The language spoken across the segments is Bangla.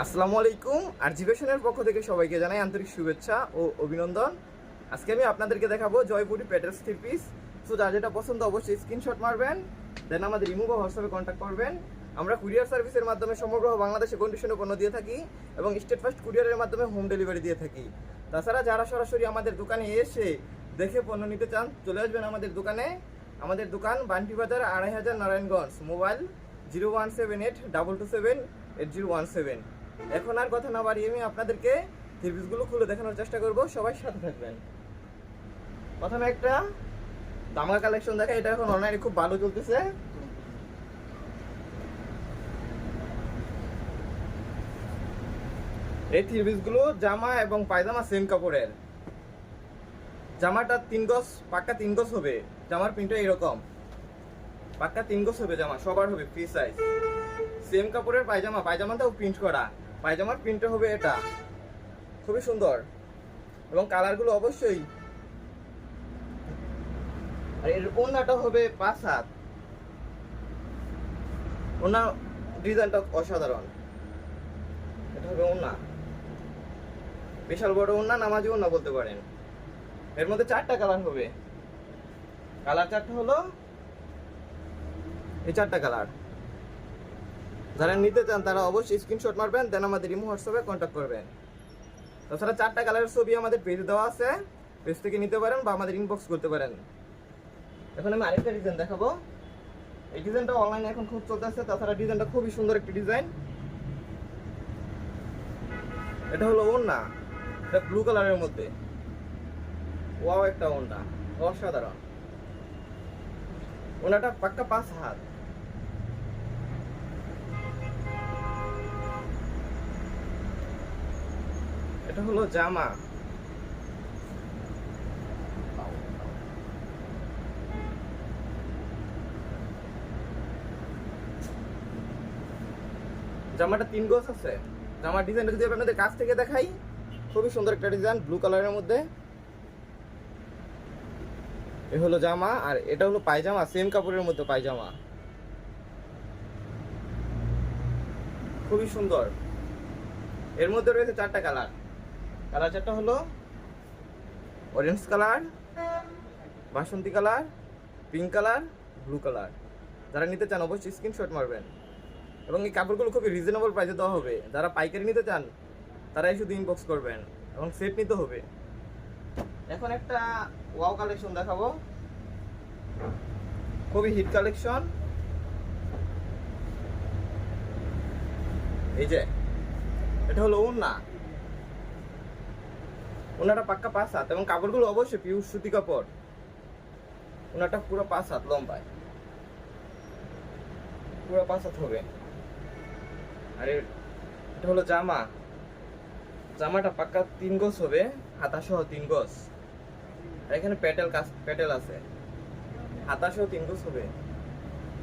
আসসালামু আলাইকুম আর জিভেশনের পক্ষ থেকে সবাইকে জানাই আন্তরিক শুভেচ্ছা ও অভিনন্দন। আজকে আমি আপনাদেরকে দেখাবো জয়পুরি প্যাটেলস থ্রি পিস। সো যার যেটা পছন্দ অবশ্যই স্ক্রিনশট মারবেন দেন আমাদের ইমো বা হোয়াটসঅ্যাপে কন্ট্যাক্ট করবেন। আমরা কুরিয়ার সার্ভিসের মাধ্যমে সমগ্র বাংলাদেশে কন্ডিশনে পণ্য দিয়ে থাকি এবং স্টেট ফার্স্ট কুরিয়ারের মাধ্যমে হোম ডেলিভারি দিয়ে থাকি। তাছাড়া যারা সরাসরি আমাদের দোকানে এসে দেখে পণ্য নিতে চান, চলে আসবেন আমাদের দোকানে। আমাদের দোকান বান্টি বাজার, আড়াই হাজার Narayanganj. Mobile zero one seven eight double two seven eight zero one seven. এখন আর কথা না বাড়িয়ে আমি আপনাদেরকে থ্রিপিসগুলো খুলে দেখানোর চেষ্টা করব। সবাই সাথে থাকবেন। প্রথমে একটা দামা কালেকশন দেখা, এটা এখন অনলাইনে খুব ভালো চলতেছে। এই থ্রিপিসগুলো জামা এবং পায়জামা সেম কাপড়ের। জামাটা তিন গজ, পাক্কা তিন গজ হবে। জামার প্রিন্টটা এরকম। পাক্কা তিন গজ হবে জামা, সবার হবে ফ্রি সাইজ সেম কাপড়ের পায়জামা, পায়জামাটাও প্রিন্ট করা। পায়জামার প্রিন্টটা হবে এটা। খুবই সুন্দর। এবং কালারগুলো অবশ্যই আর এর ওনাটা হবে পাঁচ হাত। ওনার ডিজাইনটা অসাধারণ। এটা হবে ওনা। বিশাল বড় ওনা, নামাজি ওনা বলতে পারেন। এর মধ্যে চারটা কালার হবে। কালার চারটা হলো এই চারটা কালার। যারা নিতে চান, তারা অবশ্যই স্ক্রিনশট মারবেন দেন আমাদের ইমো হোয়াটসঅ্যাপে কন্ট্যাক্ট করবেন। তাছাড়া চারটা কালারের ছবি আমাদের পেজে দেওয়া আছে। পেজ থেকে নিতে পারেন বা আমাদের ইনবক্স করতে পারেন। এখন আমি আরেকটা ডিজাইন দেখাবো। এই ডিজাইনটা অনলাইনে এখন খুব চলতেছে, তাছাড়া ডিজাইনটা খুবই সুন্দর একটি ডিজাইন এটা হলো ওন্না এটা ব্লু কালারের মধ্যে। ওয়াও একটা ওন্না অসাধারণ। ওনাটা পাক্কা পাঁচ হাত। এটা হলো জামা। জামাটা তিন গোছ আছে। জামার ডিজাইনটা যদি আপনাদের কাছ থেকে দেখাই, খুবই সুন্দর একটা ডিজাইন ব্লু কালারের মধ্যে। এ হলো জামা, আর এটা হলো পায়জামা সেম কাপড়ের মধ্যে পায়জামা। খুবই সুন্দর। এর মধ্যে রয়েছে চারটা কালার কালার চারটা হলো অরেঞ্জ কালার বাসন্তী colour pink colour blue colour যারা নিতে চান অবশ্যই স্ক্রিনশট মারবেন। এবং এই কাপড়গুলো খুবই রিজনেবল প্রাইসে দেওয়া হবে। যারা পাইকারি নিতে চান, তারাই শুধু ইনবক্স করবেন। এবং সেট নিতে হবে। এখন একটা ওয়াও কালেকশন দেখাবো। খুবই হিট কালেকশন এই যে, এটা হলো ওন্না ওনাটা পাক্কা পাঁচ হাত এবং কাপড়গুলো অবশ্যই পিউর সুতি কাপড়। ওনাটা পুরো পাঁচ হাত লম্বায়। পুরো পাঁচ হাত হবে। আর, এটা হলো জামা। জামাটা পাক্কা তিন গজ হবে হাতা সহ তিন গজ। আর এখানে প্যাটেল কাজ, প্যাটেল আছে। হাতা সহ তিন গজ হবে।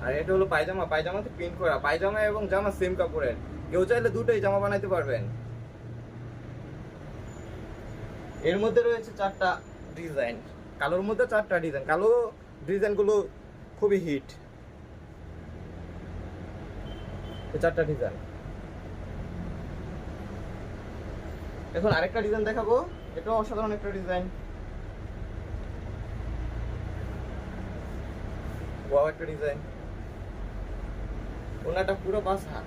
আর এটা হলো পায়জামা। পায়জামাতে প্রিন্ট করা। পায়জামা এবং জামা সেম কাপড়ের। কেউ চাইলে দুটোই জামা বানাইতে পারবেন। এর মধ্যে রয়েছে চারটা ডিজাইন কালোর মধ্যে চারটা ডিজাইন কালো ডিজাইনগুলো খুবই হিট চারটা ডিজাইন এখন আরেকটা ডিজাইন দেখাবো। এটাও অসাধারণ একটা ডিজাইন ওয়াও একটা ডিজাইন ওনাটা পুরো পাঁচ হাত।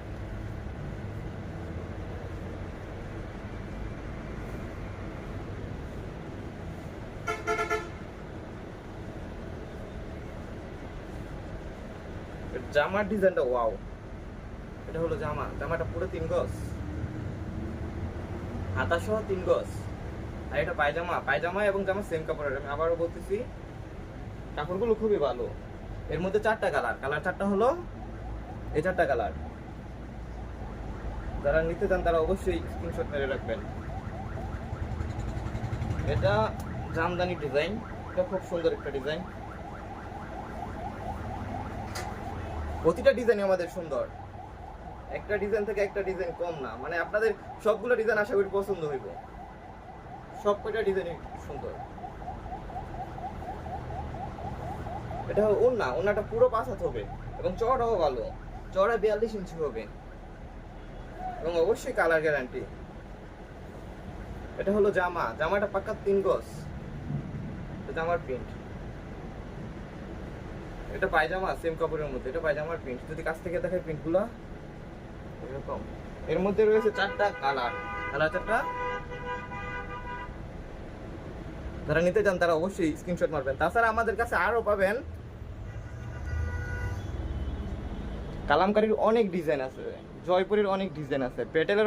জামার ডিজাইনটা ওয়াও। এটা হলো জামা। জামাটা পুরো তিন গজ। হাতা সহ তিন গজ। আর এটা পায়জামা। পায়জামা এবং জামা সেম কাপড়ের। আমি আবারও বলতেছি, কাপড়গুলো খুবই ভালো। এর মধ্যে চারটা কালার। কালার চারটা হলো এই চারটা কালার। যারা নিতে চান তারা অবশ্যই স্ক্রিনশট মেরে রাখবেন। এটা জামদানি ডিজাইন। এটা খুব সুন্দর একটা ডিজাইন। প্রতিটা ডিজাইনই আমাদের সুন্দর। একটা ডিজাইন থেকে একটা ডিজাইন কম না। মানে আপনাদের সবগুলো ডিজাইন আশা করি পছন্দ হইব। সব কয়টা ডিজাইনই সুন্দর। এটা ওন্না ওন্নাটা পুরো পাঁচ হাত হবে এবং চড়াও ভালো। চড়া বিয়াল্লিশ ইঞ্চি হবে। এবং অবশ্যই কালার গ্যারান্টি এটা হলো জামা। জামাটা পাক্কা তিন গজ। জামার প্রিন্ট এটা পায়জামা, সেম কাপড়ের মধ্যে। এটা পায়জামার প্রিন্ট যদি কাছ থেকে দেখায় প্রিন্টগুলো এরকম। এর মধ্যে রয়েছে চারটা কালার। কালার চারটা? যারা নিতে চান, তারা অবশ্যই স্ক্রিনশট মারবেন। তাছাড়া আমাদের কাছে আরও পাবেন কালামকারীর অনেক ডিজাইন আছে, জয়পুরের অনেক ডিজাইন আছে, পেটেলের